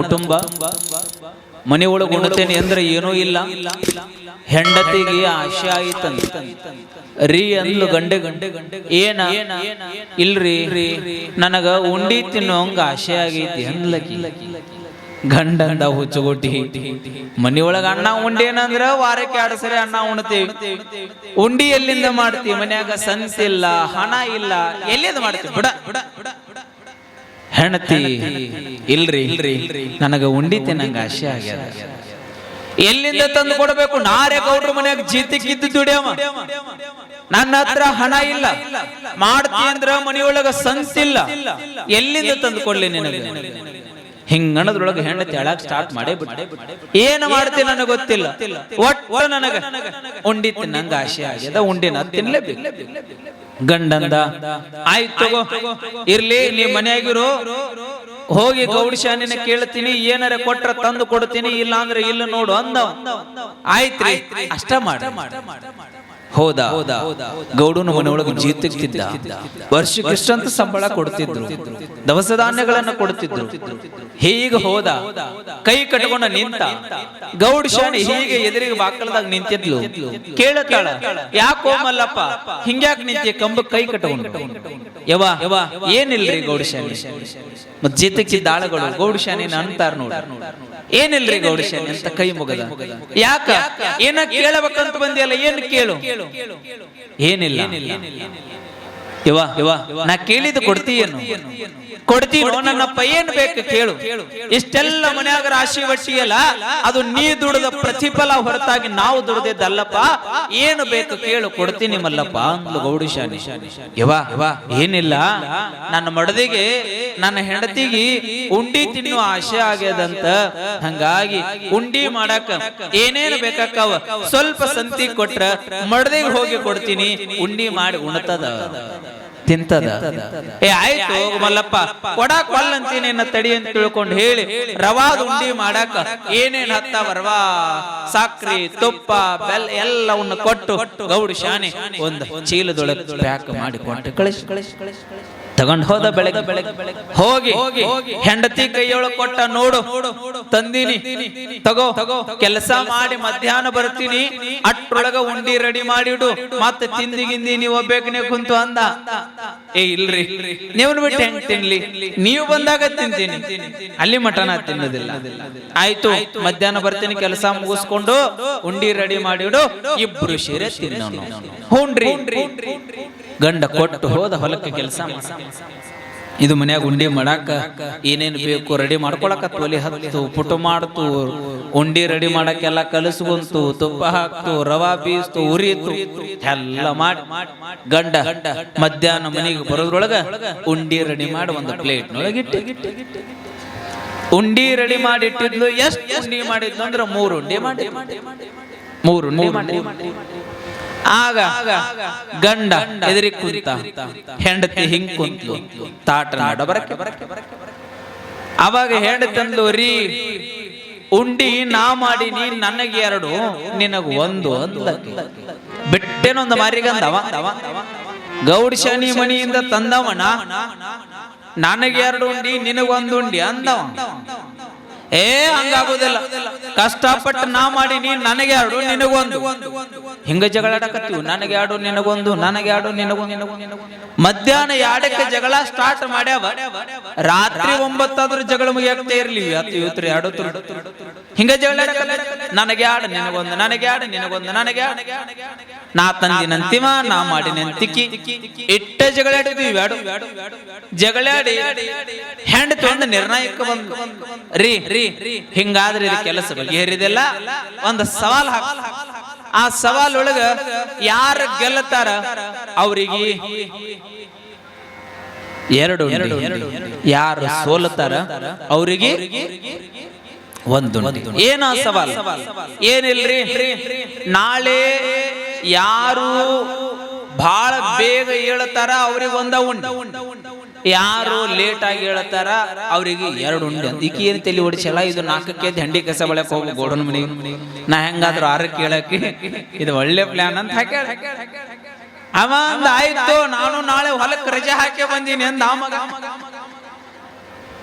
ಕುಟುಂಬ, ಮನೆ ಒಳಗೆ ಉಣ್ತೇನೆ ಅಂದ್ರೆ ಏನೂ ಇಲ್ಲ. ಹೆಂಡತಿಗೆ ಆಶೆ ಆಯ್ತಂತ. ರೀ ಅಂದ್ಲು ಗಂಡೆ ಗಂಡೆ ಏನ? ಇಲ್ರಿ, ನನಗ ಉಂಡಿ ತಿನ್ನೋಂಗ ಆಶೆ ಆಗೈತಿ ಅಂದ್ಲಕಿ. ಗಂಡಂದ ಹುಚ್ಚುಗುಟ್ಟಿ. ಮನಿಯೊಳಗ ಅಣ್ಣ ಉಂಡಿ ಏನಂದ್ರ ವಾರಕ್ಕೆ ಎರಡು ಸರಿ ಅಣ್ಣ ಉಣ್ತೀವಿ ಉಂಡಿ ಎಲ್ಲಿಂದ ಮಾಡ್ತೀವಿ ಮನ್ಯಾಗ ಇಲ್ಲ, ಹಣ ಇಲ್ಲ, ಎಲ್ಲಿಂದ ಮಾಡ್ತೀವಿ ಬಿಡ. ಹೆಣತಿ ಇಲ್ರಿ ಇಲ್ರಿ ನನಗೆ ಉಂಡಿ ತಿನ್ನಂಗ ಆಸೆ ಆಗ್ಯದ. ಎಲ್ಲಿಂದ ತಂದು ಕೊಡಬೇಕು? ನಾರೇ ಗೌಡ್ರ ಮನ್ಯಾಗ ಜೀತಿಕ್ಕಿದ್ದು ದುಡಿಯವ. ನನ್ನ ಹತ್ರ ಹಣ ಇಲ್ಲ. ಮಾಡ್ತಿ ಅಂದ್ರ ಮನೆಯೊಳಗ ಸಂತಿಲ್ಲ. ಎಲ್ಲಿಂದ ತಂದು ಕೊಡ್ಲಿ ನಿನಗೆ? ಹಿಂಗಣದ್ರೊಳಗೆ ಹೆಣ್ಣು ತೆಳಕ್ ಸ್ಟಾರ್ಟ್ ಮಾಡೇ ಬಿಟ್ಟೆ. ಏನು ಮಾಡ್ತೀನಿ ನನಗೆ ಗೊತ್ತಿಲ್ಲ. ಒಟ್ಟು ನನಗ. ಉಂಡಿ ತಿನ್ನಂಗ ಆಸೆ ಆಗ್ಯದ, ಉಂಡಿನ ತಿನ್ಲೇಬೇಕು. ಗಂಡಂದ, ಆಯ್ತು ಇರ್ಲಿ, ನೀ ಮನೆಯಾಗಿರು. ಹೋಗಿ ಗೌಡಿಶಾನಿನ ಕೇಳ್ತೀನಿ, ಏನಾರ ಕೊಟ್ರ ತಂದು ಕೊಡ್ತೀನಿ ಇಲ್ಲ ಅಂದ್ರೆ ಇಲ್ಲ ನೋಡು ಅಂದ ಆಯ್ತ್ರಿ, ಅಷ್ಟ ಮಾಡ. ಹೌದಾ. ಹೌದಾ. ಗೌಡನ ಮನೆಯೊಳಗೆ ಜೀತಿಕ್ತಿದ್ದ ವರ್ಷಕ್ಕೆ ಇಷ್ಟಂತ ಸಂಬಳ ಕೊಡ್ತಿದ್ರು. ದವಸ ಧಾನ್ಯಗಳನ್ನ ಕೊಡ್ತಿದ್ರು. ಹೀಗೆ ಹೋದ. ಕೈ ಕಟ್ಕೊಂಡ ನಿಂತ. ಗೌಡ ಶಾಣಿ ಹೀಗೆ ಎದುರಿಗೆ ಬಾಕಲದಾಗ ನಿಂತಿದ್ಲು. ಕೇಳತಾಳ ಯಾಕೋ ಮಲ್ಲಪ್ಪ ಹಿಂಗ್ಯಾಕ್ ನಿಂತಿ ಕಂಬ ಕೈ ಕಟ್ಕೊಂಡು. ಯವ ಯವ ಏನಿಲ್ರಿ ಗೌಡ ಶಾಣಿ? ಮತ್ ಆಳುಗಳು. ಗೌಡ ಶಾಣಿನ ಅಂತಾರ ನೋಡಿ. ಏನಿಲ್ರಿ ಗೌಡ ಶಾನಿ ಅಂತ ಕೈ ಮುಗದ? ಯಾಕ? ಏನ ಕೇಳಬೇಕಂತ ಬಂದಿಯಲ್ಲ ಏನು ಕೇಳು ಏನಿಲ್ಲ. ಇವ ಇವ ನಾ ಕೇಳಿದ್ದು ಕೊಡ್ತೀಯನು? ಕೊಡ್ತೀನೋ? ನನ್ನ ಬೇಕು ಕೇಳು. ಇಷ್ಟೆಲ್ಲ ಮನ್ಯಾಗ ರಾಶಿ ವಟ್ಟಿಯಲ್ಲ ಅದು ನೀ ದುಡಿದ ಪ್ರತಿಫಲ ಹೊರತಾಗಿ ನಾವು ದುಡ್ದಿದ್ದಲ್ಲಪ್ಪ. ಏನು ಬೇಕು ಕೇಳು. ಕೊಡ್ತೀನಿ ಮಲ್ಲಪ್ಪ ಅಂದ್ಲು ಗೌಡಿಶಾನಿ. ಇವ ಇವ ಏನಿಲ್ಲ. ನನ್ನ ಮಡದಿಗೆ ನನ್ನ ಹೆಂಡತಿಗೆ ಉಂಡಿ ತಿನ್ನುವ ಆಸೆ ಆಗ್ಯದಂತ. ಹಂಗಾಗಿ ಉಂಡಿ ಮಾಡಕ ಏನೇನು ಬೇಕಾಕವ ಸ್ವಲ್ಪ ಸಂತಿ ಕೊಟ್ರ ಮಡದಿಗೆ ಹೋಗಿ ಕೊಡ್ತೀನಿ ಉಂಡಿ ಮಾಡಿ ಉಣ್ತದ. ತಿಂತದ? ಏ, ಆಯ್ತು ಮಲ್ಲಪ್ಪ. ಕೊಡಾಕ್ ಅಂತೀನಿ ನಿನ್ನ ತಡಿ ಅಂತ ತಿಳ್ಕೊಂಡು ಹೇಳಿ, ರವಾದ ಉಂಡಿ ಮಾಡಾಕ ಏನೇನ್ ಬರ್ವಾ? ಸಾಕ್ರಿ, ತುಪ್ಪ ಬೆಲ್ಲ ಎಲ್ಲವನ್ನ ಕೊಟ್ಟು ಗೌಡ ಶಾನೆ ಒಂದು ಚೀಲದೊಳಗೆ ಪ್ಯಾಕ್ ಮಾಡಿ ಕೊಟ್ಟು ಕಳಿಸಿ ಕಳಿಸಿ ಕಳಿಸಿ. ತಗೊಂಡ್ ಹೋದ ಬೆಳಗ್ಗೆ ಹೋಗಿ ಹೆಂಡತಿ ಕೈಯೊಳಗೆ ಕೊಟ್ಟ ನೋಡು, ತಂದಿನಿ, ತಗೋ ತಗೋ ಕೆಲಸ ಮಾಡಿ ಮಧ್ಯಾಹ್ನ ಬರ್ತೀನಿ ಅಟ್ರೊಳಗ ಉಂಡಿ ರೆಡಿ ಮಾಡಿಡು, ಮತ್ತೆ ತಿಂದಿ ಗಿಂದಿ ನೀವು ಒಬ್ಬೇಕನೆ ಕುಂತು ಅಂದ. ಏ, ಇಲ್ರಿ ನೀವು ಬಿಟ್ಟು ಹೆಂಗ್ ತಿನ್ಲಿ? ನೀವು ಬಂದಾಗ ತಿಂತೀನಿ. ಅಲ್ಲಿ ಮಟನ ತಿನ್ನೋದಿಲ್ಲ. ಆಯ್ತು, ಮಧ್ಯಾಹ್ನ ಬರ್ತೀನಿ, ಕೆಲಸ ಮುಗಿಸ್ಕೊಂಡು ಉಂಡಿ ರೆಡಿ ಮಾಡಿಡು, ಇಬ್ರು ಸೇರೆ ತಿನ್ನೋಣ. ಹೂನ್ರಿ ಗಂಡ ಕೊಟ್ಟು ಹೋದ ಹೊಲಕ್ಕೆ ಕೆಲಸ ಇದು ಮನ್ಯಾಗ ಉಂಡಿ ಮಾಡಾಕ ಏನೇನು ಬೇಕು ರೆಡಿ ಮಾಡ್ಕೊಳಕ ತೊಲಿ ಹತ್ತು, ಪುಟ್ಟು ಮಾಡ್ತು, ಉಂಡಿ ರೆಡಿ ಮಾಡಕ್ಕೆಲ್ಲ ಕಲಸ್ಕೊಂತು ತುಪ್ಪ ಹಾಕ್ತು, ರವಾ ಬೀಸ್ತು ಉರಿತು ಎಲ್ಲ ಮಾಡಿ. ಗಂಡ ಮಧ್ಯಾಹ್ನ ಮನೆಗೆ ಬರೋದ್ರೊಳಗ ಉಂಡಿ ರೆಡಿ ಮಾಡಿ ಒಂದು ಪ್ಲೇಟ್ ನೊಳಗಿಟ್ಟು ಉಂಡಿ ರೆಡಿ ಮಾಡಿ ಇಟ್ಟಿದ್ಲು, ಎಷ್ಟು ಉಂಡಿ ಮಾಡಿದ್ಲು ಅಂದ್ರೆ ಮೂರು ಉಂಡಿ ಮಾಡಿ ಮೂರು ಉಂಡಿ ಮಾಡಿ ಆಗ ಗಂಡ ಎದುರಿ ಕುಂತ, ಹೆಂಡತಿ ಹಿಂಗ್ ಕುಂತ್ಲು ತಾಟ ನಾಡ ಬರಕ್ಕೆ ಅವಾಗ ಹೆಂಡತಂದು ರೀ, ಉಂಡಿ ನಾ ಮಾಡೀನಿ, ನನಗೆ ಎರಡು, ನಿನಗ ಒಂದು ಅಂದ್ಲಕ್ಕಿ. ಬಿಟ್ಟೇನೊಂದು ಮಾರಿಗಂದವ ಗೌಡ ಶನಿ ಮಣಿಯಿಂದ ತಂದವನ, ನನಗೆ ಎರಡು ಉಂಡಿ, ನಿನಗೊಂದು ಉಂಡಿ ಅಂದವ. ಏ, ಹಂಗಾಗುದಿಲ್ಲ. ಕಷ್ಟಪಟ್ಟು ನಾ ಮಾಡಿ ನೀ ನನಗೆ ಆಡು, ನಿನಗೊಂದು. ಹಿಂಗ ಜಗಳಾಡಕತ್ತೀವಿ ನನಗೆ ಆಡು, ನಿನಗೊಂದು, ನನಗೆ ಆಡು, ನಿನಗೊಂದು. ಮಧ್ಯಾಹ್ನ ಎರಡಕ್ಕೆ ಜಗಳ ಸ್ಟಾರ್ಟ್ ಮಾಡ್ಯಾವ? ರಾತ್ರಿ ಒಂಬತ್ತಾದ್ರೂ ಜಗಳ ಮುಗಿಯಾಗ್ತಾ ಇರ್ಲಿ, ಇವತ್ತು ಇವತ್ತು ಎರಡು ಹಿಂಗ ಜಗಳ ನನಗೆ ಆಡು, ನಿನಗೊಂದು, ನನಗೆ ಆಡು, ನಿನಗೊಂದು, ನನಗೆ ನಾ ನಾ ತಂದಿನಂತಿಮ ನಾ ಮಾಡಿನಂತಿಕ್ಕಿ ಇಟ್ಟ ಜಗಳಾಡಿದ್ವಿ ಬ್ಯಾಡು ಜಗಳಾಡಿ ಹೆಂಡತಿ ಒಂದು ನಿರ್ಣಯಕ್ಕೆ ಬಂದು ರೀ ರೀ ಹಿಂಗಾದ್ರೆ ಇದು ಕೆಲಸ ಬಗೆಹರಿದಿಲ್ಲ ಒಂದು ಸವಾಲ್ ಹಾಕ ಆ ಸವಾಲ್ ಒಳಗ ಯಾರು ಗೆಲ್ಲತಾರ? ಅವರಿಗೆ ಎರಡು ಎರಡು ಯಾರು ಸೋಲತಾರ? ಅವರಿಗೆ ಒಂದು. ಏನ ಸವಾಲ್? ಏನಿಲ್ರಿ? ನಾಳೆ ಯಾರು ಬಹಳ ಬೇಗ ಹೇಳ್ತಾರ ಅವ್ರಿಗೆ ಒಂದ ಉಂಡಿ. ಯಾರು ಲೇಟ್ ಆಗಿ ಹೇಳ್ತಾರ, ಅವ್ರಿಗೆ ಎರಡು ಉಂಡೆ. ಈಕಿ ಏನ್ ತಲೆ ಓಡಿಸಲ್ಲ ಇದು ನಾಲ್ಕಕ್ಕೆ ದಂಡಿ ಕಸ ಬಳಕ್ ಹೋಗು ಗೋಡನ್ ಮನೆ. ನಾ ಹೆಂಗಾದ್ರು ಆರಕ್ಕೆ ಕೇಳಕ್ಕೆ ಇದು ಒಳ್ಳೆ ಪ್ಲಾನ್ ಅಂತ ಅವ ಆಯ್ತು, ನಾನು ನಾಳೆ ಹೊಲಕ್ಕೆ ರಜೆ ಹಾಕಿ ಬಂದೀನಿ ಅಂದ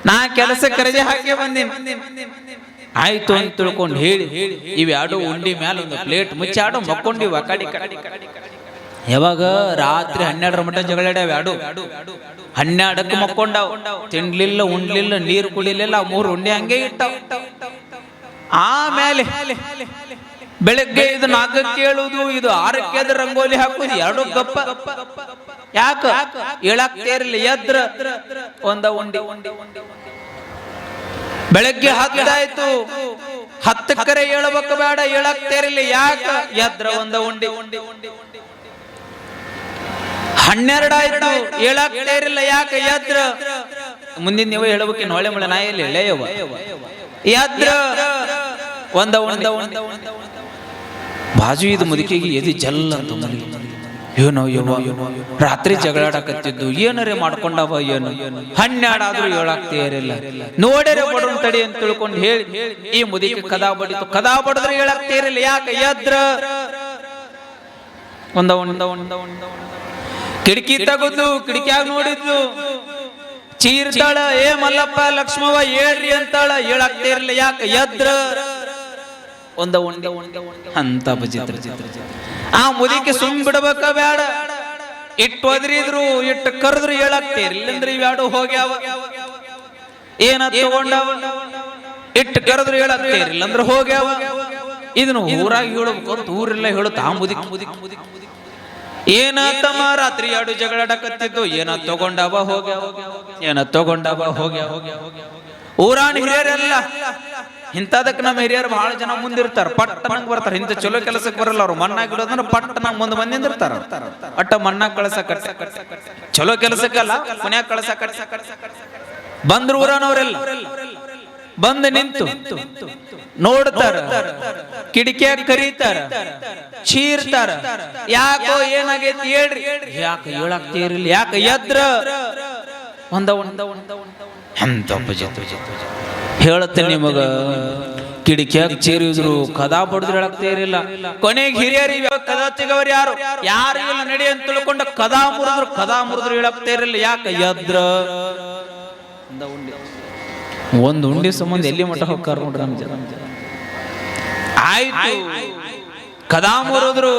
ನಾ ಕೆಲಸಕ್ಕೆ ರಜೆ ಹಾಕಿ ಬಂದೀನಿ. ಆಯ್ತು ಅಂತ ತಿಳ್ಕೊಂಡು ಹೇಳಿ, ಇವ್ ಎರಡು ಉಂಡಿ ಮ್ಯಾಲ ಒಂದು ಪ್ಲೇಟ್ ಮುಚ್ಚಾಡು, ಮಕ್ಕೊಂಡಿವ ಕಡಿ ಕಡಿ ಕಡಿ ಕಡೆ. ಯಾವಾಗ? ರಾತ್ರಿ ಹನ್ನೆರಡರ ಮಟ್ಟ ಜಗಳಾಡ್ಯಾವ ಎರಡು ಹನ್ನೆರಡಕ್ಕೆ ಮಕ್ಕೊಂಡಾವ್. ತಿನ್ಲಿಲ್ಲ, ಉಣ್ಲಿಲ್ಲ, ನೀರು ಕುಡಿಲಿಲ್ಲ, ಮೂರು ಉಂಡೆ ಹಂಗೆ ಇಟ್ಟ ಆಮೇಲೆ ಬೆಳಗ್ಗೆ ಇದು ನಾಲ್ಕಕ್ಕೆ ಹೇಳುದು ಇದು ಆರಕ್ಕೆ ಎದ್ರ ರಂಗೋಲಿ ಹಾಕುದು, ಎರಡು ಗಪ್ಪ. ಯಾಕ? ಹೇಳಾಕ್ತೇರಿಲ್ಲ ಎದ್ರ? ಒಂದ ಉಂಡಿ. ಬೆಳಗ್ಗೆ ಹತ್ತಾಯ್ತು ಹತ್ತಕ್ಕರೆ ಹೇಳಬೇಕು ಬೇಡ ಹೇಳಾಕ್ತೇರಿಲ್ಲ ಯಾಕ? ಎದ್ರ ಒಂದ ಉಂಡಿ. ಹನ್ನೆರಡಾಯ್ತು. ಇರಲಿಲ್ಲ. ಯಾಕ? ಎದ್ರ. ಮುಂದಿನ ನೀವು ಹೇಳಬೇಕೇನು ಹೊಳೆ ಮಳೆ ನಾಯಿ ಲೇಯವ್ವ ಎದ್ರ. ಒಂದ ಒಂದ ಒಂದ ಬಾಜು ಇದು ಮುದುಕಿಗೆ ಎದಿ ಜಲ್ ಅಂತ ಏನೋ ಏನೋ ರಾತ್ರಿ ಜಗಳಾಡಕತ್ತಿದ್ದು. ಏನರೇ ಮಾಡ್ಕೊಂಡವ ಏನು? ಹನ್ನೆರಡಾದ್ರೂ ಹೇಳಾಕ್ತೇರಿಲ್ಲ ನೋಡಿರ ಬಡ್ರು ತಡಿ ಅಂತ ತಿಳ್ಕೊಂಡು ಹೇಳಿ. ಈ ಮುದುಕಿ ಕದಾ ಬಡಿತು. ಕದಾ ಬಡಿದ್ರೆ ಹೇಳಾಕ್ತೇರಿಲ್ಲ ಯಾಕೆ? ಎದ್ರ. ಒಂದ ಒಂದ ಒಂದ ಒಂದ ಕಿಟಕಿ ತಗದು, ಕಿಟಕಿಯಾಗ ನೋಡಿದ್ಲು ಚೀರ್ತಾಳ ಏ ಮಲ್ಲಪ್ಪ ಲಕ್ಷ್ಮವ ಹೇಳ್ರಿ ಅಂತಾಳ, ಹೇಳಾಕ್ತಿರ್ಲಿ, ಯಾಕೆ ಎದ್ರ? ಒಂದ ಒಂದೆ ಒಂದೆ ಅಂತ ಬಜಿತ್ರ. ಆ ಮುದಿಕೆ ಸುಮ್ ಬಿಡಬೇಕ ಬೇಡ ಇಟ್ಟು ಒದ್ರಿದ್ರು, ಇಟ್ಟು ಕರೆದ್ರು ಹೇಳಾಕ್ತೇರಿ ಇಲ್ಲಂದ್ರೆ ಇವ್ಯಾಡು ಹೋಗ್ಯಾವ. ಏನ ತಗೊಂಡವ ಇಟ್ಟು ಕರೆದ್ರು ಹೇಳಾಕ್ತೇರಿ ಇಲ್ಲಂದ್ರೆ ಹೋಗ್ಯಾವ. ಇದನ್ನು ಊರಾಗಿ ಹೇಳಬೇಕು, ಅಂತ ಊರೆಲ್ಲ ಹೇಳುತ್ತ ಆ ಮುದಿಕ್. ಏನ ತಮ್ಮ ರಾತ್ರಿ ಎರಡು ಜಗಳಾಡಕತ್ತಿದ್ದು ಏನ ತಗೊಂಡವ ಹೋಗ್ಯ ಏನ ತಗೊಂಡವ ಹೋಗ್ಯ ಊರಾಣ ಹಿರಿಯರೆಲ್ಲ, ಇಂಥದಕ್ಕೆ ನಮ್ಮ ಹಿರಿಯರು ಬಹಳ ಜನ ಮುಂದಿರ್ತಾರ. ಪಟ್ಟನಂಗ್ ಬರ್ತಾರ. ಇಂಥ ಚಲೋ ಕೆಲಸಕ್ಕೆ ಬರಲ್ಲ ಅವ್ರು. ಮಣ್ಣಾಗ ಬಿಡೋದ್ರ ಪಟ್ಟನಂಗ್ ಮುಂದೆ ಬಂದು ನಿಂದಿರ್ತಾರ ಅಟ್ಟ ಮಣ್ಣಾಗ ಕಟ್ಟ ಚಲೋ ಕೆಲಸಕ್ಕಲ್ಲ ಮನ್ಯಾಗ ಕಟ್ಟ ಬಂದ್ರು ಊರನವರೆಲ್ಲ. ಬಂದು ನಿಂತು. ನೋಡ್ತಾರ. ಕಿಡಿಕೆ ಕರೀತಾರ. ಚೀರ್ತಾರ. ಯಾಕೋ ಏನಾಗೈತಿ ಹೇಳ್ರಿ. ಯಾಕ ಹೇಳಾಕ್ತೀರಿಲ್ಲ ಯಾಕ ಎದ್ರ. ಒಂದ ಒಂದ. ಒಂದ ಎಂತ ಹೇಳುತ್ತೇನೆ ನಿಮಗ. ಕಿಡಿಕ್ಯಾಗ ಚೀರಿದ್ರು ಕದಾ ಬಡ್ದ್ರು ಹೇಳಕ್ತೇ ಇರಲಿಲ್ಲ ಕೊನೆಗೆ ಹಿರಿಯರು ಇವಾಗ ಕದಾ ತೆಗವ್ರು ಯಾರು? ಯಾರು? ಇಲ್ಲ ನಡಿ ಅಂತ ತಿಳ್ಕೊಂಡು ಕದಾ ಮುರಿದ್ರು ಕದಾ ಮುರಿದ್ರು ಹೇಳಕ್ತೇ ಇರಲಿಲ್ಲ ಯಾಕೆ ಎದ್ರ? ಒಂದು ಉಂಡಿ ಸಂಬಂಧ ಎಲ್ಲಿ ಮಟ್ಟ ಹೋಗ್ತಾರ ನೋಡ್ರಿ ನಮ್ಮ ಜನ. ಆಯ್ತು. ಕದಾ ಮುರಿದ್ರು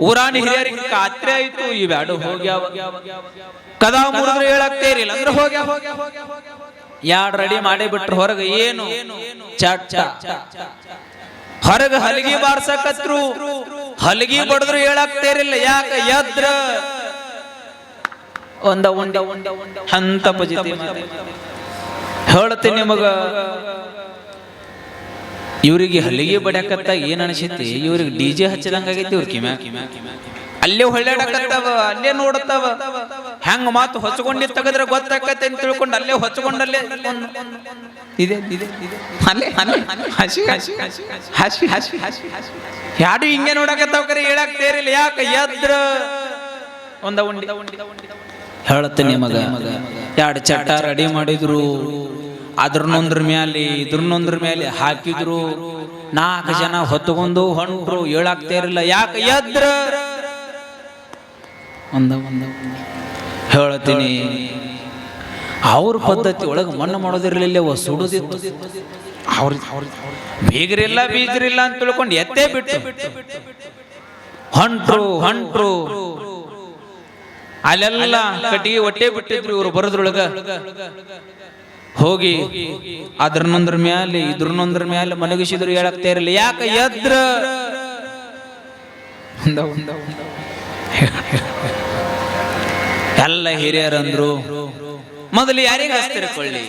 ಊರಾಣಿ ಹಿರಿಯರಿಗೆ ಖಾತ್ರಿ ಆಯ್ತು. ಇವ್ಯಾಡು ಹೋಗ್ಯಾವ. ಕದಾ ಮುರಿದ್ರು ಹೇಳಕ್ತೇರಿಲ್ಲ ಅಂದ್ರೆ ಯಾಡ್ ರೆಡಿ ಮಾಡಿ ಬಿಟ್ರು ಹೊರಗೆ ಏನು? ಚಟ್ ಹೊರಗ ಹಲಗಿ ಬಾರ್ಸಕತ್ರು. ಹಲಗಿ ಬಡದ್ರು ಹೇಳಕ್ತೇರಿಲ್ಲ ಯಾಕ? ಎದ್ರ. ಒಂದ ಒಂದ ಒಂದ ಒಂದ ಹಂತ ಪಜಿತಿ ಹೇಳ್ತೀನಿ ನಿಮಗ. ಇವ್ರಿಗೆ ಹಲ್ಲಿಗೆ ಬಡ್ಯಾಕತ್ತ ಏನ್ ಅನಿಸೈತಿ? ಇವ್ರಿಗೆ ಡಿ ಜೆ ಹಚ್ಚದಂಗ ಆಗೈತಿ ಇವ್ರ ಕಿಮ್ಯಾ ಅಲ್ಲೇ ಹೊಳ್ಳಾಡಕತ್ತಾವ, ಅಲ್ಲೇ ನೋಡತ್ತಾವ. ಹೆಂಗ ಮಾತು ಹೊಚ್ಕೊಂಡಿ ತೆಗೆದ್ರೆ ಗೊತ್ತಾಕತ್ತೆ ಅಂತ ತಿಳ್ಕೊಂಡು ಅಲ್ಲೇ ಹೊಚ್ಕೊಂಡಲ್ಲೇ ಇದೆ ಇದೆ ಅಲ್ಲೇ ಹಸಿ ಹಸಿ ಹಸಿ ಹಸಿ ಹಸಿ ಹಸಿ ಯಾರು ಹಿಂಗೆ ನೋಡಕತ್ತಾವ ಕರೆ, ಹೇಳಕ್ ತೇರಿಲ್ಲ ಯಾಕ ಎದ್ರ? ಒಂದ ಉಂಡಿ. ಹೇಳತ್ತೆ ನಿಮಗ. ಎರಡು ಚಟ್ಟ ರೆಡಿ ಮಾಡಿದ್ರು, ಅದ್ರನ್ನೊಂದ್ರ ಮ್ಯಾಲೆ, ಇದ್ರನ್ನೊಂದ್ರ ಮೇಲೆ ಹಾಕಿದ್ರು. ನಾಲ್ಕು ಜನ ಹೊತ್ತುಕೊಂಡು ಹೊಂಟ್ರು ಹೇಳಾಕ್ತೇರಿಲ್ಲ ಯಾಕ ಎದ್ರ? ಹೇಳ್ತೀನಿ. ಅವ್ರ ಪದ್ಧತಿ ಒಳಗೆ ಮಣ್ಣು ಮಾಡೋದಿರ್ಲಿಲ್ಲ ಸುಡುದಿತ್ತು. ಅವ್ರ ಬೀಗರಿಲ್ಲ ಅಂತ ತಿಳ್ಕೊಂಡು ಎತ್ತೇ ಬಿಟ್ಟು ಹೊಂಟ್ರು ಹೊಂಟ್ರು. ಅಲ್ಲೆಲ್ಲ ಕಟ್ಟಿಗೆ ಹೊಟ್ಟೆ ಬಿಟ್ಟಿದ್ರು ಇವರು ಬರೋದ್ರೊಳಗ. ಹೋಗಿ ಅದ್ರನ್ನೊಂದ್ರ ಮ್ಯಾಲೆ, ಇದ್ರನ್ನೊಂದ್ರ ಮ್ಯಾಲೆ ಮಲಗಿಸಿದ್ರು ಹೇಳಕ್ತಾ ಇರಲಿ ಯಾಕ ಎದ್ರ? ಎಲ್ಲ ಹಿರಿಯರಂದ್ರು, ಮೊದಲು ಯಾರಿಗೆ ಹಚ್ತಿರ್ಕೊಳ್ಳಿ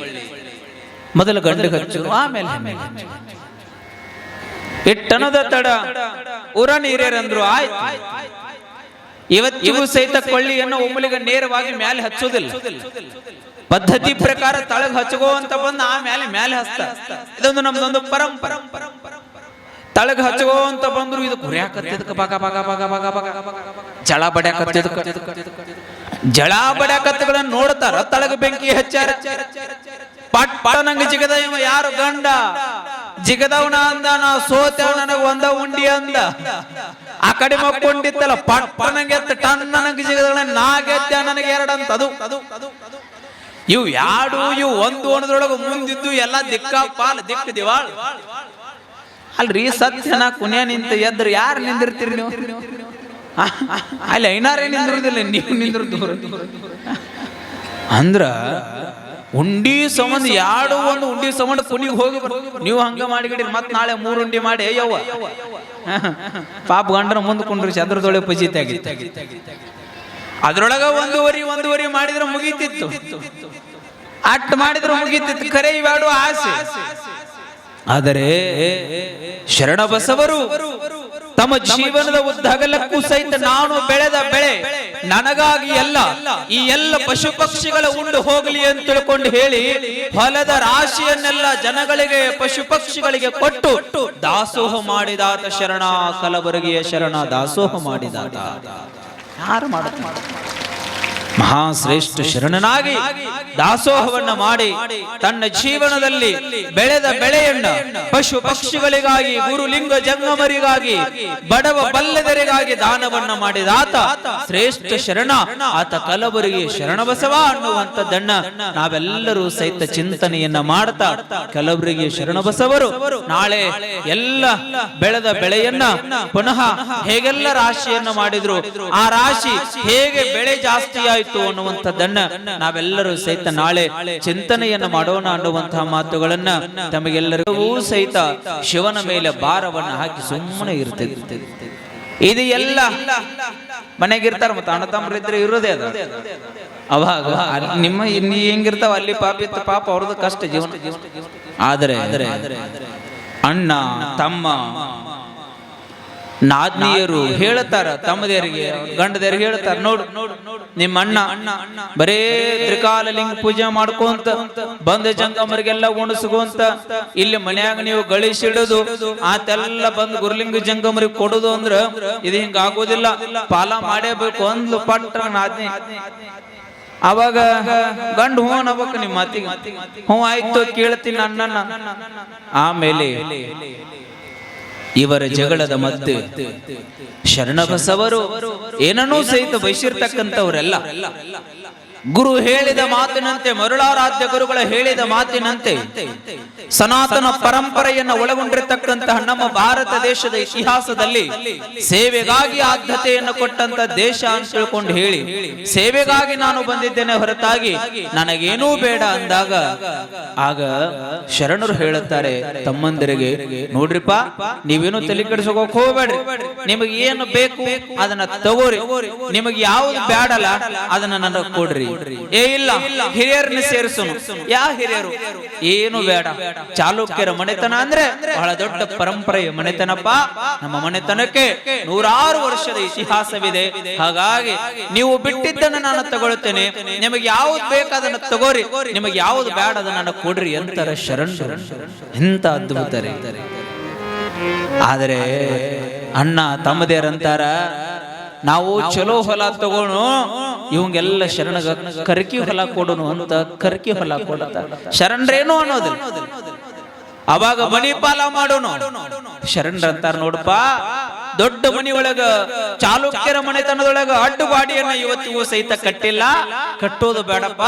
ಮೊದಲು ಗಂಡ ಹಚ್ಚು ಆಮೇಲೆ. ಇಟ್ಟನದ ತಡ ಉರನ್ ಹಿರಿಯರಂದ್ರು, ಆಯ್ತು. ಇವತ್ತಿಗೂ ಸಹಿತ ಕೊಳ್ಳಿಯನ್ನು ಉಮ್ಮಲಿಗೆ ನೇರವಾಗಿ ಮ್ಯಾಲೆ ಹಚ್ಚೋದಿಲ್ಲ ಪದ್ಧತಿ ಪ್ರಕಾರ ತಳಗ್ ಹಚ್ಚಗೋ ಅಂತ ಬಂದು ಆಮೇಲೆ ಮ್ಯಾಲೆ ಹಸ್ತ ಇದೊಂದು ನಮ್ದೊಂದು ಪರಂಪರ. ತಳಗ್ ಹಚ್ಚಗೋ ಅಂತ ಬಂದ್ರು ಇದು ಕುರಿಯಾಕತ್ತಿದಕ್ಕೆ ಬಗ ಬಗ ಬಗ ಬಗ ಬಗ. ಜಳ ಬಡ್ಯಾಕತ್ತಿದಕ್ಕೆ ಜಳ ಬಡ್ಯಾಕತ್ತಗಳನ್ನ ನೋಡ್ತಾರ ತಳಗ ಬೆಂಕಿ ಹಚ್ಚಾರ. ಪಟ್ ಪಟ ನಂಗೆ ಜಿಗದ ಇವ ಯಾರು ಗಂಡ? ಜಿಗದವನ ಅಂದ, ನಾ ಸೋತೆ ನನಗೆ ಒಂದ ಉಂಡಿ ಅಂದ. ಆ ಕಡೆ ಮಕ್ಕೊಂಡಿತ್ತಲ್ಲ ಪಟ್ ಎತ್ತ ಟನ್ ನನಗೆ ಜಿಗದ ನಾ ಗೆದ್ದೆ ನನಗೆ ಎರಡು ಅಂತ ಅದು. ಇವು ಯಾಡು, ಇವು ಒಂದು ಒಣದ್ರೊಳಗ ಮುಂದಿದ್ದು ಎಲ್ಲ ದಿಕ್ಕ ಪಾಲ್, ದಿಕ್ಕ ದಿವಾಳ. ಅಲ್ರಿ ಸತ್ಯನ ಕುನ್ಯ ನಿಂತ ಎದ್ರು, ಯಾರು ನಿಂದಿರ್ತೀರಿ ನೀವು? ಅಲ್ಲಿ ಐನಾರೇ ನಿಂದಿರುದಿಲ್ಲ, ನೀವು ನಿಂದ್ರ ದೂರ ಅಂದ್ರ ಉಂಡಿ ಸಂಬಂಧ ಎರಡು ಒಂದು ಉಂಡಿ ಸಂಬಂಧ ಕುನಿಗೆ ಹೋಗಿ ನೀವು ಹಂಗ ಮಾಡಿಗಿಡಿ ಮತ್ ನಾಳೆ ಮೂರು ಉಂಡಿ ಮಾಡಿ. ಅಯ್ಯವ್ವ. ಪಾಪ ಗಂಡನ ಮುಂದೆ ಕುಂಡ್ರಿ ಚಂದ್ರದೊಳೆ ಪಜಿತಾಗಿ ಅದ್ರೊಳಗ ಒಂದೂವರಿ ಒಂದೂವರಿ ಮಾಡಿದ್ರೆ ಮುಗೀತಿತ್ತು. ಅಟ್ ಮಾಡಿದ್ರೆ ಮುಗೀತಿತ್ತು. ಕರೆ ಇವಾಡು ಆಸೆ. ಆದರೆ ಶರಣ ಬಸವರು ತಮ್ಮ ಜೀವನದ ಉದ್ದಗಲಕ್ಕೂ ಸಹಿತ ನಾನು ಬೆಳೆದ ಬೆಳೆ ನನಗಾಗಿ ಎಲ್ಲ ಈ ಎಲ್ಲ ಪಶು ಪಕ್ಷಿಗಳ ಉಂಡು ಹೋಗಲಿ ಅಂತ ತಿಳ್ಕೊಂಡು ಹೇಳಿ ಹೊಲದ ರಾಶಿಯನ್ನೆಲ್ಲ ಜನಗಳಿಗೆ ಪಶು ಪಕ್ಷಿಗಳಿಗೆ ಕೊಟ್ಟು ದಾಸೋಹ ಮಾಡಿದಾತ ಶರಣ, ಕಲಬುರಗಿಯ ಶರಣ, ದಾಸೋಹ ಮಾಡಿದಾತ. ಯಾರು ಮಾಡ ಮಹಾಶ್ರೇಷ್ಠ ಶರಣನಾಗಿ ದಾಸೋಹವನ್ನ ಮಾಡಿ ತನ್ನ ಜೀವನದಲ್ಲಿ ಬೆಳೆದ ಬೆಳೆಯನ್ನ ಪಶು ಪಕ್ಷಿಗಳಿಗಾಗಿ ಗುರುಲಿಂಗ ಜಂಗಮರಿಗಾಗಿ ಬಡವ ಬಲ್ಲದರಿಗಾಗಿ ದಾನವನ್ನ ಮಾಡಿದಾತ ಶ್ರೇಷ್ಠ ಶರಣ. ಆತ ಕಲಬುರಗಿ ಶರಣ ಬಸವ ಅನ್ನುವಂಥದ್ದನ್ನ ನಾವೆಲ್ಲರೂ ಸಹಿತ ಚಿಂತನೆಯನ್ನ ಮಾಡ್ತಾ ಕಲಬುರಗಿ ಶರಣ ಬಸವರು ನಾಳೆ ಎಲ್ಲ ಬೆಳೆದ ಬೆಳೆಯನ್ನ ಪುನಃ ಹೇಗೆಲ್ಲ ರಾಶಿಯನ್ನ ಮಾಡಿದ್ರು? ಆ ರಾಶಿ ಹೇಗೆ ಬೆಳೆ ಜಾಸ್ತಿ ಆಯ್ತು ಅನ್ನುವಂಥದ್ದನ್ನ ನಾವೆಲ್ಲರೂ ಸಹಿತ ನಾಳೆ ಚಿಂತನೆಯನ್ನ ಮಾಡೋಣ ಅನ್ನುವಂತಹ ಮಾತುಗಳನ್ನ ತಮಗೆಲ್ಲರಿಗೂ ಸಹಿತ ಶಿವನ ಮೇಲೆ ಭಾರವನ್ನ ಹಾಕಿ ಸುಮ್ಮನೆ ಇರ್ತದೆ ಇದು ಎಲ್ಲ ಮನೆಗಿರ್ತಾರ ಮತ್ತೆ ಅಣ್ಣ ತಮ್ಮರಿದ್ರೆ ಇರೋದೇ ಅದು. ಅವಾಗ ನಿಮ್ಮ ಹೆಂಗಿರ್ತಾವ ಅಲ್ಲಿ ಪಾಪ ಇತ್ತು ಪಾಪ ಅವ್ರದ್ದು ಕಷ್ಟ ಜೀವನ. ಆದರೆ ಅಣ್ಣ, ತಮ್ಮ ನಾದ್ನಿಯರು ಹೇಳ್ತಾರ, ತಮ್ಮದೇರಿಗೆ, ಗಂಡದೇರಿಗೆ ಹೇಳ್ತಾರ, ನೋಡು, ನಿಮ್ಮ ಅಣ್ಣ ಬರೇ ತ್ರಿಕಾಲಲಿಂಗ ಪೂಜೆ ಮಾಡ್ಕೊಂತ, ಬಂದ ಜಂಗಮರಿಗೆಲ್ಲ ಗುಣಸ್ಕೊಂತ ಇಲ್ಲಿ ಮನ್ಯಾಗ ನೀವು ಗಳಿಸಿಡೋದು, ಆತೆಲ್ಲ ಬಂದು ಗುರುಲಿಂಗ ಜಂಗಮರಿಗೆ ಕೊಡುದು ಅಂದ್ರ ಇದು ಹಿಂಗ ಆಗೋದಿಲ್ಲ, ಪಾಲ ಮಾಡೇಬೇಕು ಅಂದ್ಲು ಪಟ್ಟ ನಾದ್ನಿ. ಅವಾಗ ಗಂಡು ಹ್ಞೂ ಅನ್ನಬೇಕು ನಿಮ್ಮ ಮಾತಿಗೆ. ಹ್ಞೂ, ಆಯ್ತು, ಕೇಳ್ತೀನಿ ಅಣ್ಣನ. ಆಮೇಲೆ ಇವರ ಜಗಳದ ಮತ್ತೆ ಶರಣಬಸವರು ಏನನ್ನೂ ಸಹಿತ ಬಯಸಿರ್ತಕ್ಕಂಥವರೆಲ್ಲ. ಗುರು ಹೇಳಿದ ಮಾತಿನಂತೆ, ಮರುಳಾರಾಧ್ಯ ಗುರುಗಳ ಹೇಳಿದ ಮಾತಿನಂತೆ, ಸನಾತನ ಪರಂಪರೆಯನ್ನ ಒಳಗೊಂಡಿರತಕ್ಕಂತಹ ನಮ್ಮ ಭಾರತ ದೇಶದ ಇತಿಹಾಸದಲ್ಲಿ ಸೇವೆಗಾಗಿ ಆದ್ಯತೆಯನ್ನು ಕೊಟ್ಟಂತ ದೇಶ ಅಂತ ತಿಳ್ಕೊಂಡು ಹೇಳಿ, ಸೇವೆಗಾಗಿ ನಾನು ಬಂದಿದ್ದೇನೆ ಹೊರತಾಗಿ ನನಗೇನೂ ಬೇಡ ಅಂದಾಗ, ಆಗ ಶರಣರು ಹೇಳುತ್ತಾರೆ, ತಮ್ಮಂದಿರಿಗೆ, ನೋಡ್ರಿಪ್ಪ, ನೀವೇನು ತಲೆ ಕೆಡಿಸ್ಕೋಕ್ ಹೋಗ್ಬೇಡ್ರಿ ನಿಮಗೆ ಏನು ಬೇಕು ಅದನ್ನ ತಗೋರಿ, ನಿಮಗೆ ಯಾವ್ದು ಬೇಡಲ್ಲ ಅದನ್ನ ನನಗೆ ಕೊಡ್ರಿ. ಏ, ಇಲ್ಲ. ಹಿರಿಯರನ್ನ ಸೇರಿಸೋನು. ಯಾ ಹಿರಿಯರು? ಏನು ಬೇಡ. ಚಾಲುಕ್ಯರ ಮನೆತನ ಅಂದ್ರೆ ಬಹಳ ದೊಡ್ಡ ಪರಂಪರೆಯ ಮನೆತನಪ್ಪ. ನಮ್ಮ ಮನೆತನಕ್ಕೆ ನೂರಾರು ವರ್ಷದ ಇತಿಹಾಸವಿದೆ. ಹಾಗಾಗಿ ನೀವು ಬಿಟ್ಟಿದ್ದನ್ನ ನಾನು ತಗೊಳ್ತೇನೆ. ನಿಮಗೆ ಯಾವ್ದು ಬೇಕಾದನ್ನ ತಗೋರಿ. ನಿಮಗೆ ಯಾವ್ದು ಬೇಡ ಅದನ್ನ ಕೊಡ್ರಿ ಅಂತಾರ ಶರಣರು. ಎಂತ ಅದ್ಭುತ ಆದರೆ ಅಣ್ಣ ತಮ್ಮದೇರಂತಾರ, ನಾವು ಚಲೋ ಹೊಲ ತಗೋಣು. ಇವಂಗೆಲ್ಲ ಶರಣಗ ಕರ್ಕಿ ಹೊಲ ಕೊಡೋನು ಅಂತ ಕರ್ಕಿ ಹೊಲ ಕೊಡತ್ತ. ಶರಣರೇನು ಅನ್ನೋದು ಅವಾಗ ಮಣಿಪಾಲ ಮಾಡೋನು. ಶರಣರ ಅಂತಾರ ನೋಡಪ್ಪ, ದೊಡ್ಡ ಮನಿ ಒಳಗ, ಚಾಲುಕ್ಯರ ಮನೆತನದೊಳಗ ಅಡ್ಡು ಬಾಡಿಯನ್ನ ಇವತ್ತಿಗೂ ಸಹಿತ ಕಟ್ಟಿಲ್ಲ. ಕಟ್ಟೋದು ಬೇಡಪ್ಪ,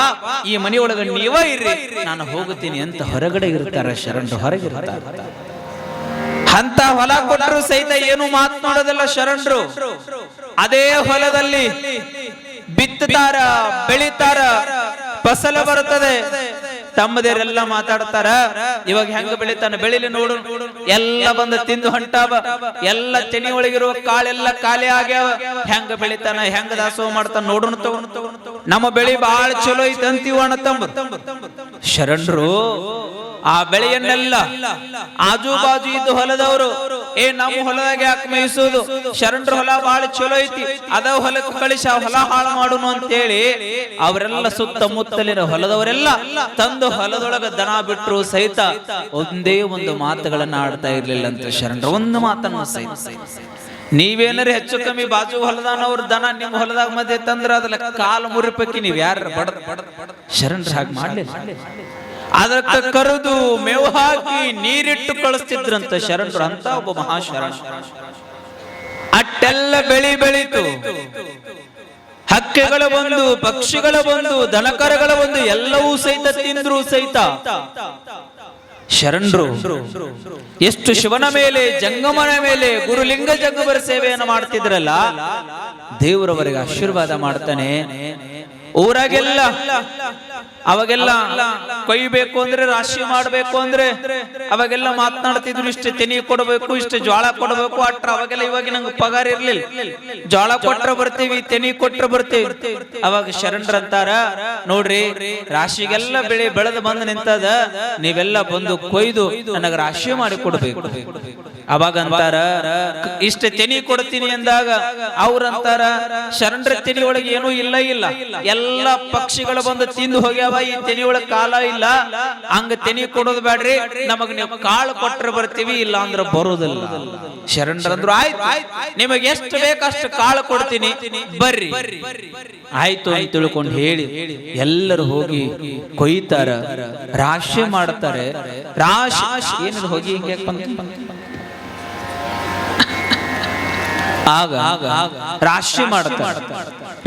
ಈ ಮನಿ ಒಳಗ ನೀವ ಇರ್ರಿ. ನಾನು ಹೋಗುತ್ತೀನಿ ಅಂತ ಹೊರಗಡೆ ಇರ್ತಾರ ಶರಣರು ಹೊರಗಿರ್ತಾರ ಅಂತ ಹೊಲ ಕೊಟ್ಟರು ಸಹಿತ ಏನು ಮಾತನಾಡೋದಿಲ್ಲ ಶರಣರು. ಅದೇ ಹೊಲದಲ್ಲಿ ಬಿತ್ತುತ್ತಾರ ಬೆಳಿತಾರ ಫಸಲ ಬರುತ್ತದೆ. ತಮ್ಮದೇರೆಲ್ಲ ಮಾತಾಡ್ತಾರ. ಇವಾಗ ಹೆಂಗ ಬೆಳಿತಾನ? ಬೆಳಿಲಿ ನೋಡು. ಎಲ್ಲ ಬಂದ ತಿಂದು ಹೊಂಟಾವ. ಎಲ್ಲ ತೆನಿ ಒಳಗಿರುವ ಕಾಳೆಲ್ಲ ಖಾಲಿ ಆಗ್ಯಾವ. ಹೆಂಗ ಬೆಳಿತಾನ? ಹೆಂಗ ದಾಸೋಹ ಮಾಡ್ತಾನ? ತಗೊಂಡು ನಮ್ಮ ಬೆಳಿ ಬಾಳ ಚಲೋ ಐತೆ ಅಂತೀವ ಅಣ್ಣ ತಮ್ಮ ಶರಣರು, ಆ ಬೆಳೆಯನ್ನೆಲ್ಲ ಆಜು ಬಾಜು ಇದ್ದು ಹೊಲದವರು. ಏ, ನಮ್ಮ ಹೊಲದಾಗ ಯಾಕೆ ಮೇಯಿಸೋದು? ಶರಣರು ಹೊಲ ಬಹಳ ಚಲೋ ಐತಿ. ಅದ ಹೊಲಕ್ಕೆ ಕಳಿಸಿ ಆ ಹೊಲ ಹಾಳು ಮಾಡುನು ಅಂತೇಳಿ ಅವರೆಲ್ಲ ಸುತ್ತಮುತ್ತಲಿನ ಹೊಲದವರೆಲ್ಲ ತಂದು ಹೊಲದೊಳಗ ದನ ಬಿಟ್ಟರು ಸಹಿತ ಒಂದೇ ಒಂದು ಮಾತುಗಳನ್ನ ಆಡ್ತಾ ಇರ್ಲಿಲ್ಲ ಅಂತ ಶರಣರು. ಒಂದು ಮಾತನ್ನು ಸಹಿತ. ನೀವೇನಾರ ಹೆಚ್ಚು ಕಮ್ಮಿ ಬಾಜು ಹೊಲದಾನವ್ರ ದನ ನಿಮ್ಮ ಹೊಲದಾಗ ಮಧ್ಯೆ ತಂದ್ರೆ ಅದಲ್ಲ ಕಾಲು ಮುರಿಪಕ್ಕಿ ನೀವು ಯಾರ ಬಡ ಶರಣರು ಹಾಗೆ ಮಾಡ್ಲಿಲ್ಲ. ಅದಕ್ಕೆ ಕರೆದು ಮೇವು ಹಾಕಿ ನೀರಿಟ್ಟು ಕಳಿಸ್ತಿದ್ರಂತ ಶರಣರು ಅಂತ ಒಬ್ಬ ಮಹಾಶರಣ. ಅಟ್ಟೆಲ್ಲ ಬೆಳಿ ಬೆಳೀತು. ಹಕ್ಕಿಗಳ ಬಂದು ಪಕ್ಷಿಗಳ ಬಂದು ದನಕರಗಳ ಬಂದು ಎಲ್ಲವೂ ಸಹಿತ ತಿಂದ್ರು ಸಹಿತ ಶರಣರು ಎಷ್ಟು ಶಿವನ ಮೇಲೆ ಜಂಗಮನ ಮೇಲೆ ಗುರುಲಿಂಗ ಜಂಗಮರ ಸೇವೆಯನ್ನು ಮಾಡ್ತಿದ್ರಲ್ಲ ದೇವರವರಿಗೆ ಆಶೀರ್ವಾದ ಮಾಡ್ತಾನೆ. ಊರಾಗೆಲ್ಲ ಅವಾಗೆಲ್ಲ ಕೊಯ್ಬೇಕು ಅಂದ್ರೆ ರಾಶಿ ಮಾಡ್ಬೇಕು ಅಂದ್ರೆ ಅವಾಗೆಲ್ಲ ಮಾತನಾಡ್ತಿದ್ರು ಇಷ್ಟು ತೆನಿ ಕೊಡಬೇಕು, ಇಷ್ಟು ಜ್ವಾಳ ಕೊಡಬೇಕು. ಅಟ್ರ ಅವಾಗೆಲ್ಲ ಇವಾಗ ನಂಗೆ ಪಗಾರ ಇರ್ಲಿಲ್ಲ. ಜ್ವಾಳ ಕೊಟ್ರ ಬರ್ತೀವಿ, ತೆನಿ ಕೊಟ್ರ ಬರ್ತೀವಿ. ಅವಾಗ ಶರಣರ ಅಂತಾರ, ನೋಡ್ರಿ, ರಾಶಿಗೆಲ್ಲ ಬೆಳೆ ಬೆಳೆದು ಬಂದು ನಿಂತದ, ನೀವೆಲ್ಲ ಬಂದು ಕೊಯ್ದು ನನಗೆ ರಾಶಿ ಮಾಡಿ ಕೊಡ್ಬೇಕು. ಅವಾಗ ಅಂತಾರ, ಇಷ್ಟ ತೆನಿ ಕೊಡ್ತೀನಿ ಅಂದಾಗ ಅವ್ರಂತಾರ ಶರಣರ ತೆನಿ ಒಳಗೆ ಏನೂ ಇಲ್ಲ ಇಲ್ಲ. ಎಲ್ಲ ಪಕ್ಷಿಗಳು ಬಂದು ತಿಂದು ಹೋಗ್ಯಾವ. ಈ ತೆನಿ ಒಳಗೆ ಕಾಲ ಇಲ್ಲ ಹಂಗ ತೆನಿ ಕೊಡೋದು ಬೇಡ್ರಿ ನಮಗ್ ನೀವು ಕಾಳು ಕೊಟ್ಟರೆ ಬರ್ತೀವಿ ಇಲ್ಲ ಅಂದ್ರೆ ಬರೋದಿಲ್ಲ. ಶರಣರಂದ್ರು ಆಯ್ತು ನಿಮಗೆ ಎಷ್ಟು ಬೇಕಷ್ಟು ಕಾಳು ಕೊಡ್ತೀನಿ ಬರ್ರಿ. ಆಯ್ತು ಅಂತ ತಿಳ್ಕೊಂಡು ಹೇಳಿ ಎಲ್ಲರೂ ಹೋಗಿ ಕೊಯ್ತಾರ ರಾಶಿ ಮಾಡ್ತಾರೆ. ರಾಶಿ ಏನಿದೆ ಹೋಗಿ ಹಿಂಗೆ ಆಗ ರಾಶಿ ಮಾಡ್ತಾರೆ.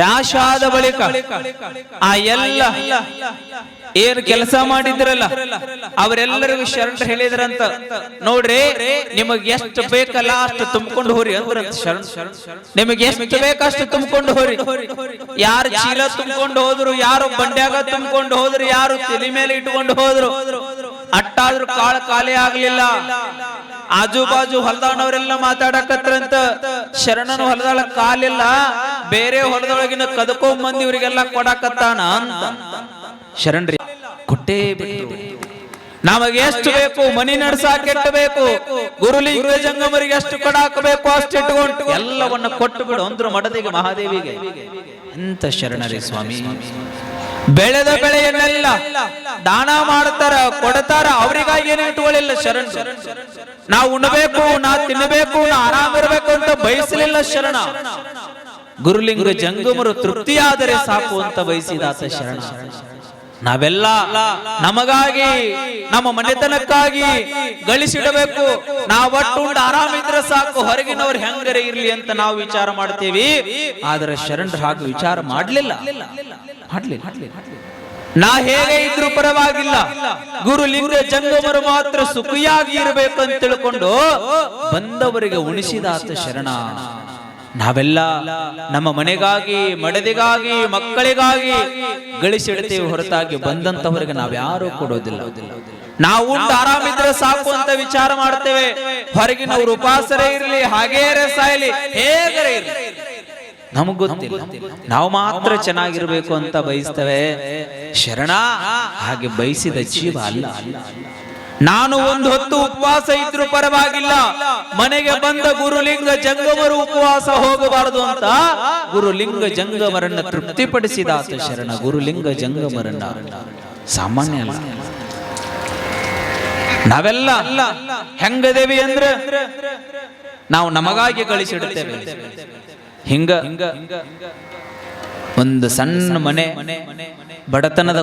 ರಾಶಿ ಆದ ಬಳಿಕ ಆ ಎಲ್ಲ ಏನು ಕೆಲಸ ಮಾಡಿದ್ರಲ್ಲ, ಅವರೆಲ್ಲರಿಗೂ ಶರಣ ಹೇಳಿದ್ರಂತ. ನೋಡ್ರಿ, ನಿಮಗೆ ಎಷ್ಟು ಬೇಕಲ್ಲ ಅಷ್ಟು ತುಂಬಿಕೊಂಡು ಹೋರಿ ಅಂದ್ರಂತ ಶರಣ. ನಿಮಗೆ ಎಷ್ಟು ಬೇಕಷ್ಟು ತುಂಬಿಕೊಂಡು ಹೋರಿ. ಯಾರು ಚೀಲ ತುಂಬಿಕೊಂಡು ಹೋದ್ರು, ಯಾರು ಬಂಡ್ಯಾಗ ತುಂಬಿಕೊಂಡು ಹೋದ್ರು, ಯಾರು ತಲೆ ಮೇಲೆ ಇಟ್ಕೊಂಡು ಹೋದ್ರು, ಅಟ್ಟಾದ್ರೂ ಕಾಳು ಖಾಲಿ ಆಗ್ಲಿಲ್ಲ. ಆಜು ಬಾಜು ಹೊಲದವರೆಲ್ಲ ಮಾತಾಡಕತ್ರಂತ ಶರಣನ ಹೊಲದಾಳ ಕಾಲಿಲ್ಲ, ಬೇರೆ ಹೊಲದೊಳಗಿನ ಕದಕೋ ಮಂದಿ ಇವರಿಗೆಲ್ಲ ಕೊಡಕತ್ತಾನ ಅಂತ. ಶರಣ್ರಿ, ಕೊಟ್ಟೇ ನಮಗೆ ಎಷ್ಟು ಬೇಕು, ಮನಿ ಬೇಕು ಗುರುಲಿಂಗ ಜಂಗಮರಿಗೆ ಎಷ್ಟು ಕೊಡಾಕಬೇಕು ಅಷ್ಟು ಇಟ್ಕೊಂಡು ಎಲ್ಲವನ್ನ ಕೊಟ್ಟು ಬಿಡು ಅಂದ್ರು ಮಡದಿಗೆ ಮಹಾದೇವಿಗೆ. ಎಂತ ಶರಣರಿ ಸ್ವಾಮಿ. ಬೆಳೆದ ಬೆಳೆಯನ್ನೆಲ್ಲ ದಾನ ಮಾಡ್ತಾರ, ಕೊಡ್ತಾರ, ಅವರಿಗಾಗಿ ಏನು ಇಟ್ಕೊಳ್ಳಿಲ್ಲ ಶರಣ ನಾವು ಉಣ್ಣಬೇಕು ನಾ ತಿನ್ನಬೇಕು ನಾ ಆರಾಮಿರ್ಬೇಕು ಅಂತ ಬಯಸಲಿಲ್ಲ ಶರಣ. ಗುರುಲಿಂಗ ಜಂಗಮರು ತೃಪ್ತಿಯಾದರೆ ಸಾಕು ಅಂತ ಬಯಸಿದಾತ ಶರಣ. ನಾವೆಲ್ಲ ನಮಗಾಗಿ, ನಮ್ಮ ಮನೆತನಕ್ಕಾಗಿ ಗಳಿಸಿಡಬೇಕು. ನಾವಟ್ಟು ಒಟ್ಟುಂಡು ಆರಾಮಿದ್ರೆ ಸಾಕು, ಹೊರಗಿನವ್ರು ಹೆಂಗರೆ ಇರ್ಲಿ ಅಂತ ನಾವು ವಿಚಾರ ಮಾಡ್ತೀವಿ. ಆದ್ರೆ ಶರಣರು ಹಾಗೆ ವಿಚಾರ ಮಾಡ್ಲಿಲ್ಲ. ನಾ ಹೇಗೆ ಇದ್ರೂ ಪರವಾಗಿಲ್ಲ. ಗುರು ಲಿಂಗ ಜಂಗಮರು ಮಾತ್ರ ಸುಖಿಯಾಗಿ ಇರಬೇಕು ಅಂತ ತಿಳ್ಕೊಂಡು ಬಂದವರಿಗೆ ಉಣಿಸಿದಾತ ಶರಣ. ನಾವೆಲ್ಲ ನಮ್ಮ ಮನೆಗಾಗಿ, ಮಡದಿಗಾಗಿ, ಮಕ್ಕಳಿಗಾಗಿ ಗಳಿಸಿಡ್ತೇವೆ ಹೊರತಾಗಿ ಬಂದಂತವರಿಗೆ ನಾವ್ಯಾರು ಕೊಡೋದಿಲ್ಲ. ನಾವು ಆರಾಮಿದ್ರೆ ಸಾಕು ಅಂತ ವಿಚಾರ ಮಾಡ್ತೇವೆ. ಹೊರಗಿನವರು ಉಪಾಸರೇ ಇರಲಿ ಹಾಗೇ ಸಾಯಲಿ, ಹೇಗರೆ ಇರಲಿ. ನಮಗ್ ಗೊತ್ತಿಲ್ಲ. ನಾವು ಮಾತ್ರ ಚೆನ್ನಾಗಿರ್ಬೇಕು ಅಂತ ಬಯಸ್ತೇವೆ. ಶರಣ, ಹಾಗೆ ಬಯಸಿದ ಜೀವ ಅಲ್ಲ. ನಾನು ಒಂದು ಹೊತ್ತು ಉಪವಾಸ ಇದ್ರು ಪರವಾಗಿಲ್ಲ. ಮನೆಗೆ ಬಂದ ಗುರುಲಿಂಗ ಜಂಗಮರು ಉಪವಾಸ ಹೋಗಬಾರದು ಅಂತ ಗುರುಲಿಂಗ ಜಂಗಮರನ್ನ ತೃಪ್ತಿಪಡಿಸಿದ ಆತ ಶರಣ. ಗುರುಲಿಂಗ ಜಂಗಮರನ್ನ ಸಾಮಾನ್ಯ ಅಲ್ಲ. ನಾವೆಲ್ಲ ಹೆಂಗದೇವಿ ಅಂದ್ರೆ ನಾವು ನಮಗಾಗಿ ಕಳಿಸಿಡುತ್ತೇವೆ ಹಿಂಗ ಒಂದು ಸಣ್ಣ ಮನೆ, ಬಡತನದ